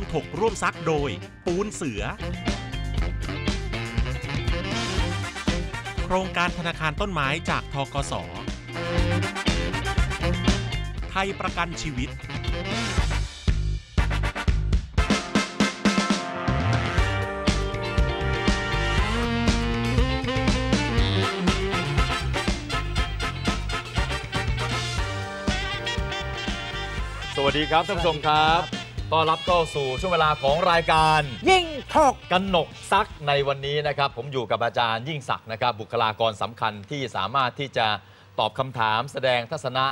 วมถกร่วมซักโดย ปูนเสือ โครงการธนาคารต้นไม้จากทกส ไทยประกันชีวิตสวัสดีครับท่านผู้ชมครับ ต้อนรับเข้าสู่ช่วงเวลาของรายการ ยิ่งถกกันหนกซักในวันนี้นะครับ ผมอยู่กับอาจารย์ยิ่งศักดิ์นะครับบุคลากรสำคัญที่สามารถที่จะตอบคำถามแสดงทัศนะ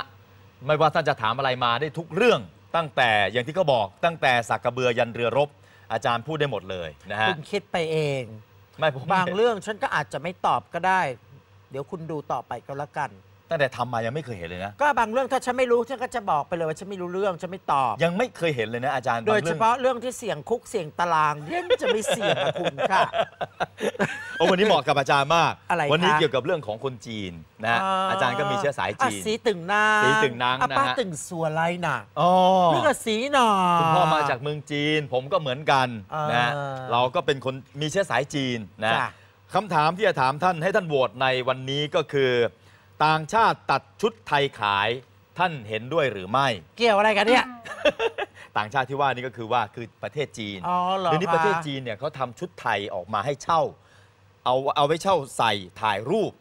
ไม่ว่าท่านจะถามอะไรมาได้ทุกเรื่องตั้งแต่อย่างที่เขาบอก ตั้งแต่สักกระเบือยันเรือรบ อาจารย์พูดได้หมดเลยนะฮะคุณคิดไปเองไม่ผมบางเรื่องฉันก็อาจจะไม่ตอบก็ได้ เดี๋ยวคุณดูต่อไปก็แล้วกัน ตั้งแต่ทำมายังไม่เคยเห็นเลยนะ ก็บางเรื่องถ้าฉันไม่รู้ฉันก็จะบอกไปเลยว่าฉันไม่รู้เรื่องฉันไม่ตอบ ยังไม่เคยเห็นเลยนะอาจารย์ โดยบงเฉรื่องพาะเรื่องที่เสี่ยงคุกเสี่ยงตารางเรียนจะไม่เสี่ยงกับคุณค่ะโอ้วันนี้เหมาะกับอาจารย์มากอะไรวันนี้คะเกี่ยวกับเรื่องของคนจีนนะฮะอาจารย์ก็มีเชื้อสายจีนอะสีตึงนางสีตึงนางอะนะฮะป้าตึงสัวไรน่ะอ๋อนี่ก็สีหน่อคุณพ่อมาจากเมืองจีน ผมก็เหมือนกันอ่านนะฮะเราก็เป็นคนมีเชื้อสายจีนนะจ้ะคำถามที่จะถามท่านให้ท่านโหวตในวันนี้ก็คือ ต่างชาติตัดชุดไทยขายท่านเห็นด้วยหรือไม่ เกี่ยวอะไรกันเนี่ย ต่างชาติที่ว่านี่ก็คือว่าคือประเทศจีนอ๋อเหรอเดี๋ยวนี้คะประเทศจีนเนี่ยเขาทำชุดไทยออกมาให้เช่า เอาเอาไว้เช่าใส่ถ่ายรูป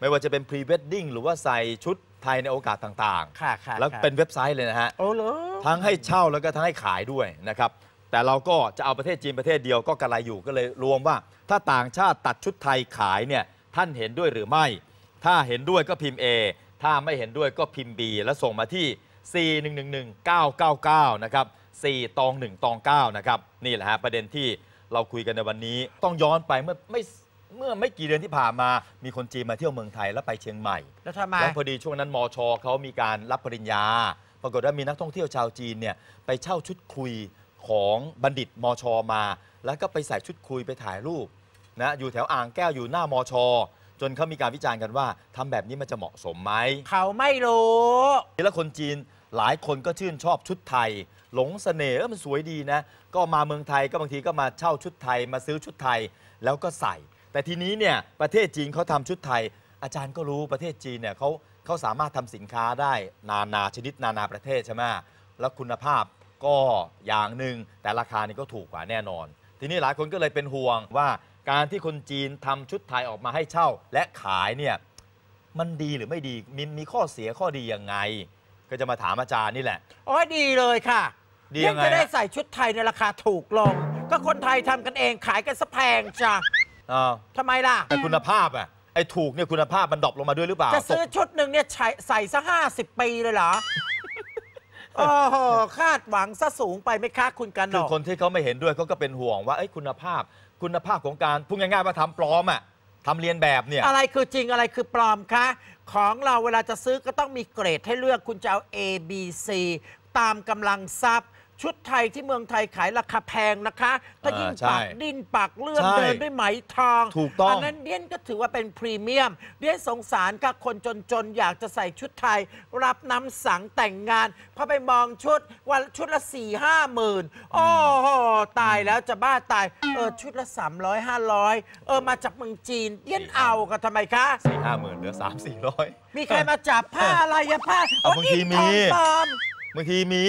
ไม่ว่าจะเป็นพรีเวดดิ้งหรือว่าใส่ชุดไทยในโอกาสต่างค่ะค่ะๆ แล้วค่ะเป็นเว็บไซต์เลยนะฮะ โอ้เหรอทั้งให้เช่าแล้วก็ทั้งให้ขายด้วยนะครับ แต่เราก็จะเอาประเทศจีนประเทศเดียวก็กระไรอยู่ก็เลยรวมว่า ถ้าต่างชาติตัดชุดไทยขายเนี่ยท่านเห็นด้วยหรือไม่ ถ้าเห็นด้วยก็พิมพ์ A ถ้าไม่เห็นด้วยก็พิมพ์ B แล้วส่งมาที่ 4 1 1 1 9 9 9 นะครับ 4 ตอง 1 ตอง 9 นะครับ นี่แหละฮะประเด็นที่เราคุยกันในวันนี้ ต้องย้อนไปเมื่อไม่เมื่อไม่กี่เดือนที่ผ่านมามีคนจีนมาเที่ยวเมืองไทยแล้วไปเชียงใหม่แล้วทำไมแล้วพอดีช่วงนั้นมชเขามีการรับปริญญา ปรากฏว่ามีนักท่องเที่ยวชาวจีนเนี่ยไปเช่าชุดคุยของบัณฑิตมชมา แล้วก็ไปใส่ชุดคุยไปถ่ายรูปนะอยู่แถวอ่างแก้วอยู่หน้ามช จนเขามีการวิจารณ์กันว่าทำแบบนี้มันจะเหมาะสมไหมเขาไม่รู้แล้วคนจีนหลายคนก็ชื่นชอบชุดไทย หลงเสน่ห์เออมันสวยดีนะ ก็มาเมืองไทยก็บางทีก็มาเช่าชุดไทย มาซื้อชุดไทยแล้วก็ใส่ แต่ทีนี้เนี่ยประเทศจีนเขาทำชุดไทย อาจารย์ก็รู้ประเทศจีนเนี่ยเขาเขาสามารถทำสินค้าได้นานาชนิดนานาประเทศใช่ไหมแล้วคุณภาพก็อย่างหนึ่งแต่ราคานี่ก็ถูกกว่าแน่นอน ทีนี้หลายคนก็เลยเป็นห่วงว่า การที่คนจีนทำชุดไทยออกมาให้เช่า และขายเนี่ยมันดีหรือไม่ดีมีมีข้อเสียข้อดียังไง ก็จะมาถามอาจารย์นี่แหละ โอ้ยดีเลยค่ะดียังไงจะได้ฮะ ใส่ชุดไทยในราคาถูกลง ก็คนไทยทำกันเองขายกันสะแพงจ้ะอ่าทำไมล่ะ แต่คุณภาพอะไอ้ถูกเนี่ยคุณภาพมันดรอปลงมาด้วยหรือเปล่าจะซื้อตกชุดหนึ่งเนี่ยใช้ใส่ซะห้าสิบปีเลยเหรอ โอ้โหคาดหวังซะสูงไปไหมคะคุณกันหนคือกคนที่เขาไม่เห็นด้วยเขาก็เป็นห่วงว่าเอ้ยคุณภาพ คุณภาพของการพูดง่ายๆว่าทำปลอมอะทำเรียนแบบเนี่ยอะไรคือจริงอะไรคือปลอมคะของเราเวลาจะซื้อก็ต้องมีเกรดให้เลือกคุณจะเอา A B C ตามกำลังทรัพย์ ชุดไทยที่เมืองไทยขายราคาแพงนะคะ ถ้าอ่ายิ่งใช่ปักดินปักเลื่อมใช่เดินด้วยไหมทองถูกต้องนนั้นเดียนก็ถือว่าเป็นพรีเมียมเดียนสงสารกับคนจนๆ อยากจะใส่ชุดไทย รับน้ำสังแต่งงานพอไปมองชุดวันชุดละ4ี่ห้าหมื่นโอ้โหตายแล้วจะบ้าตายเออชุดละ300 500เออมาจากเมืองจีนเดียนเอาก็ทำไมคะสี่ห้าหมื่นเหลือสามสี่ร้อยมีใครมาจับผ้าอะไรอะผ้าเอาบางทีโอ้มีอินทองปลอม บางทีมี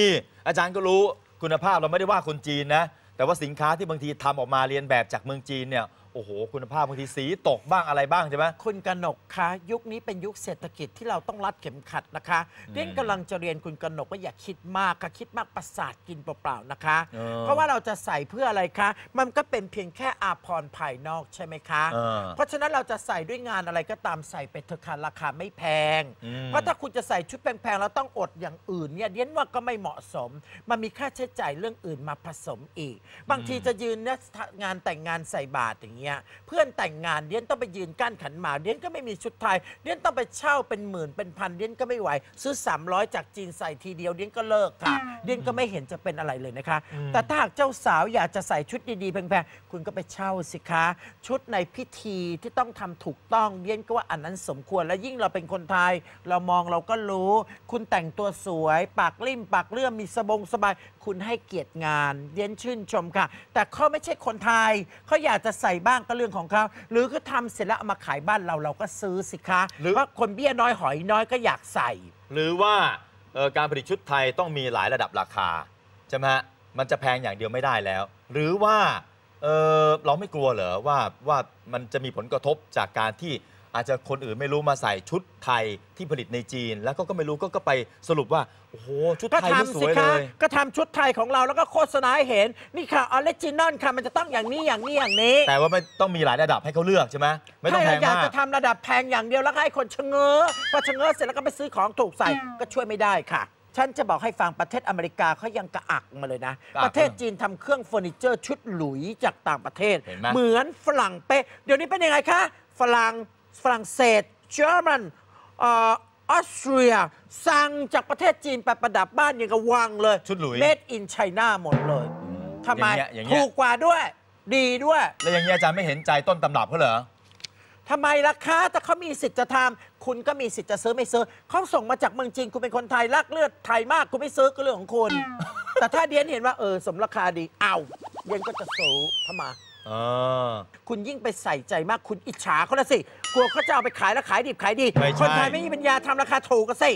อาจารย์ก็รู้คุณภาพเราไม่ได้ว่าคนจีนนะแต่ว่าสินค้าที่บางทีทำออกมาเรียนแบบจากเมืองจีนเนี่ย โอ้โห คุณภาพบางทีสีตกบ้างอะไรบ้างใช่ไหมคุณกนกคะยุคนี้เป็นยุคเศรษฐกิจที่เราต้องรัดเข็มขัดนะคะเรียนกำลังจะเรียนคุณกนกว่าอย่าคิดมากค่ะคิดมากประสาทกินเปล่าๆนะคะเออเพราะว่าเราจะใส่เพื่ออะไรคะ มันก็เป็นเพียงแค่อาภรณ์ภายนอกใช่ไหมคะเออเพราะฉะนั้นเราจะใส่ด้วยงานอะไรก็ตามใส่ไปเถอะค่ะราคาไม่แพงอืมเพราะถ้าคุณจะใส่ชุดแพงๆแล้วต้องอดอย่างอื่นเนี่ยเดียนว่าก็ไม่เหมาะสม มันมีค่าใช้จ่ายเรื่องอื่นมาผสมอีก บางทีจะยืนเนี่ยงานแต่งงานใส่บาตรอย่างเงี้ยเพื่อนแต่งงานเดียนต้องไปยืนกั้นขันหมากเดียนก็ไม่มีชุดไทยเดียนต้องไปเช่าเป็นหมื่นเป็นพันเดียนก็ไม่ไหว ซื้อ 300 จากจีนใส่ทีเดียวเดียนก็เลิกค่ะเดียนก็ไม่เห็นจะเป็นอะไรเลยนะคะ แต่ถ้าหากเจ้าสาวอยากจะใส่ชุดดีๆแพงๆคุณก็ไปเช่าสิคะ ชุดในพิธีที่ต้องทำถูกต้องเดียนก็ว่าอันนั้นสมควรและยิ่งเราเป็นคนไทย เรามองเราก็รู้ คุณแต่งตัวสวย ปากริ่มปากเลื่อมมีสบงสบายคุณให้เกียรติงานเดียนชื่นชมค่ะ แต่เขาไม่ใช่คนไทยเขาอยากจะใส่บ้างก็เรื่องของเขาหรือเขาทำเสร็จแล้วเอามาขายบ้านเราเราก็ซื้อสิคะหรือ เพราะคนเบี้ยน้อยหอยน้อยก็อยากใส่ หรือว่าเอ่อการผลิตชุดไทยต้องมีหลายระดับราคาใช่ไหมฮะมันจะแพงอย่างเดียวไม่ได้แล้ว หรือว่าเอ่อเราไม่กลัวเหรอว่าว่ามันจะมีผลกระทบจากการที่ อาจจะคนอื่นไม่รู้มาใส่ชุดไทยที่ผลิตในจีน แล้วก็ก็ไม่รู้ก็ก็ไปสรุปว่า โอ้โห ชุดก็ไทยไม่สทำสิวยเลคะย ก็ทำชุดไทยของเราแล้วก็โฆษณาให้เห็น นี่ค่ะออริจินอลค่ะมันจะต้องอย่างนี้อย่างนี้อย่างนี้แต่ว่าไม่ต้องมีหลายระดับให้เขาเลือกใช่ไหมไม่ต้องถ้าแพเรางอยากมาก จะทำระดับแพงอย่างเดียวแล้วก็ให้คนชะเง้อพอชะเง้อเสร็จแล้วก็ไปซื้อของถูกใส่ก็ช่วยไม่ได้ค่ะ ฉันจะบอกให้ฟังประเทศอเมริกาเขายังกระอักมาเลยนะ กระอักประเทศจีนทำเครื่องเฟอร์นิเจอร์ชุดหลุยจากต่างประเทศเห็นไหม มือนฝรั่งเป๊ะเดี๋ยวนี้เป็นยังไงคะฝรั่ง ฝรั่งเศสเยอรมันเออออสเตรียสั่งจากประเทศจีนไปประดับบ้านอย่างกับวังเลยชุดหลุย Made in China หมดเลยทำไมอย่างเงี้ยอย่างเงี้ย ถูกกว่าด้วย ดีด้วย แล้วอย่างนี้ยอาจารย์ไม่เห็นใจต้นตำรับเขาเหรอ ทำไมล่ะคะ แต่เขามีสิทธิ์จะทำคุณก็มีสิทธิ์จะซื้อไม่ซื้อ เขาส่งมาจากเมืองจีน คุณเป็นคนไทย รักเลือดไทยมาก คุณไม่ซื้อก็เรื่องของคุณ แต่ถ้าเดียนเห็นว่าเออ สมราคาดี เอาเดียนก็จะซื้อเข้ามาเออ คุณยิ่งไปใส่ใจมากคุณอิจฉาเขาละสิ กลัวเขาจะเอาไปขายแล้วขายดิบขายดี ไม่ใช่ คนไทยไม่มีปัญญาทำราคาถูกก็สิ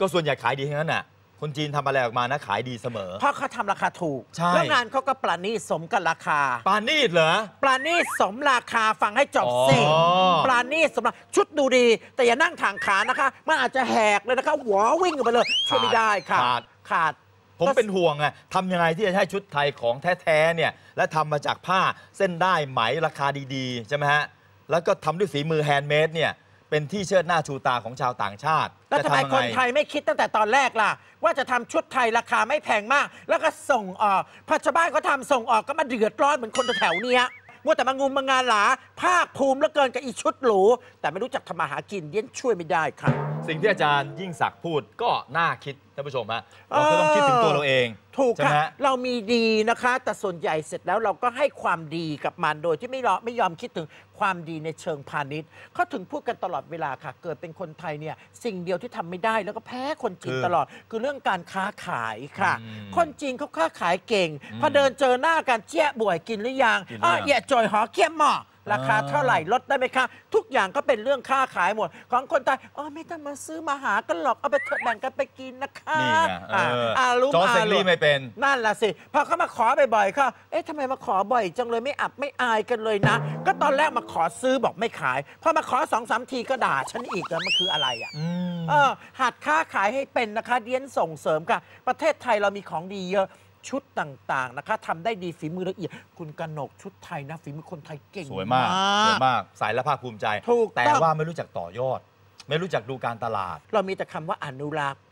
ก็ส่วนใหญ่ขายดีทั้งนั้นน่ะ คนจีนทำอะไรออกมานะขายดีเสมอ เพราะเขาทำราคาถูกใช่ แล้วงานเขาก็ปราณีตสมกับราคา ปานีดเหรอ ปราณีตสมราคาฟังให้จบสิอ๋อ ปราณีตสมราชุดดูดี แต่อย่านั่งถางขานะคะ มันอาจจะแหกเลยนะคะหัววิ่งออกไปเลยช่วยไม่ได้ค่ะขาด ขาด ผมเป็นห่วงอะทำยังไงที่จะให้ชุดไทยของแท้ๆเนี่ยและทำมาจากผ้าเส้นได้ไหมราคาดีๆ ใช่ไหมฮะ แล้วก็ทำด้วยฝีมือแฮนด์เมดเนี่ยเป็นที่เชิดหน้าชูตาของชาวต่างชาติแล้วจะทำไมยังคนงไทยไม่คิดตั้งแต่ตอนแรกล่ะ ว่าจะทำชุดไทยราคาไม่แพงมาก แล้วก็ส่งออกพอชาวบ้านเขาทำส่งออกก็มาเดือดร้อนเหมือนคนแถวๆเนี้ยมัวแต่มางุมมางานหลา ภาคภูมิเหลือเกินกับอีชุดหรู แต่ไม่รู้จักทำมาหากินเดี้ยนช่วยไม่ได้ค่ะ สิ่งที่อาจารย์ยิ่งศักดิ์พูดก็น่าคิด ท่านผู้ชมฮะเราก็ต้องคิดถึงตัวเราเองถูกใช่ไหมค่ะฮะเรามีดีนะคะ แต่ส่วนใหญ่เสร็จแล้วเราก็ให้ความดีกับมันโดยที่ไม่รอไม่ยอมคิดถึงความดีในเชิงพาณิชย์เขาถึงพูดกันตลอดเวลาค่ะ เกิดเป็นคนไทยเนี่ยสิ่งเดียวที่ทำไม่ได้แล้วก็แพ้คนจีนคือตลอด คือเรื่องการค้าขายค่ะอืมคนจีนเขาค้าขายเก่งอืมพอเดินเจอหน้ากันเจี๊ยบ่วยกินหรือยังกินหรือยังอะเอย่าจ่อยหอเกี้ยมหม้อ ราคาอ่าเท่าไหร่ลดได้ไหมคะ ทุกอย่างก็เป็นเรื่องค้าขายหมด ของคนไทยอ๋อไม่ต้องมาซื้อมาหากันหรอกเอาไปเถอะแบ่งกันไปกินนะคะนี่ไงเออออารุมจอร์จเซอานลี่ไม่เป็น นั่นล่ะสิ พอเขามาขอบ่อยๆเขาเอ๊ะทำไมมาขอบ่อยจังเลยไม่อับไม่อายกันเลยนะ ก็ตอนแรกมาขอซื้อบอกไม่ขาย พอมาขอสองสามทีก็ด่าฉันอีกแล้วมันคืออะไรอะอืมเออหัดค้าขายให้เป็นนะคะ เดียนส่งเสริมค่ะ ประเทศไทยเรามีของดีเยอะ ชุดต่างๆนะคะทำได้ดีฝีมือละเอียด คุณกนกชุดไทยนะฝีมือคนไทยเก่ง สวยมากสวยมากใส่แล้วภาคภูมิใจ ถูกแต่ต้องว่าไม่รู้จักต่อยอด ไม่รู้จักดูการตลาด เรามีแต่คำว่าอนุรักษ์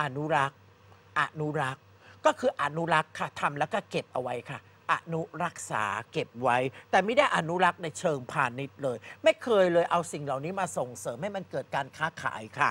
อนุรักษ์ อนุรักษ์ ก็คืออนุรักษ์ค่ะทำแล้วก็เก็บเอาไว้ค่ะ อนุรักษาเก็บไว้ แต่ไม่ได้อนุรักษ์ในเชิงพาณิชย์เลย ไม่เคยเลยเอาสิ่งเหล่านี้มาส่งเสริมให้มันเกิดการค้าขายค่ะ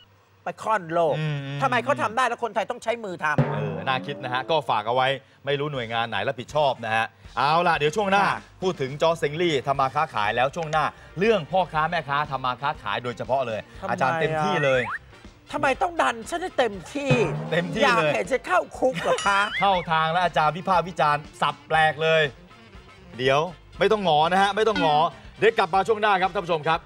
ไปค่อนโลกอืทำไมเขาทำได้แล้วคนไทยต้องใช้มือทำเออน่าคิดนะฮะ ก็ฝากเอาไว้ไม่รู้หน่วยงานไหนรับผิดชอบนะฮะ เอาล่ะ เดี๋ยวช่วงหน้าค่ะพูดถึงจอเซงลี่ทำมาค้าขายแล้วช่วงหน้า เรื่องพ่อค้าแม่ค้าทำมาค้าขายโดยเฉพาะเลย อาจารย์เต็มที่เลยทำไมต้องดันฉันให้เต็มที่เต็มที่อยากเลยเห็นฉันเข้าคุกเหรอคะเข้าทางแล้วอาจารย์วิพากษ์วิจารณ์สับแปลกเลย เดี๋ยวไม่ต้องหงอนะฮะไม่ต้องหงอเดี๋ยวกลับมาช่วงหน้าครับท่านผู้ชมครับ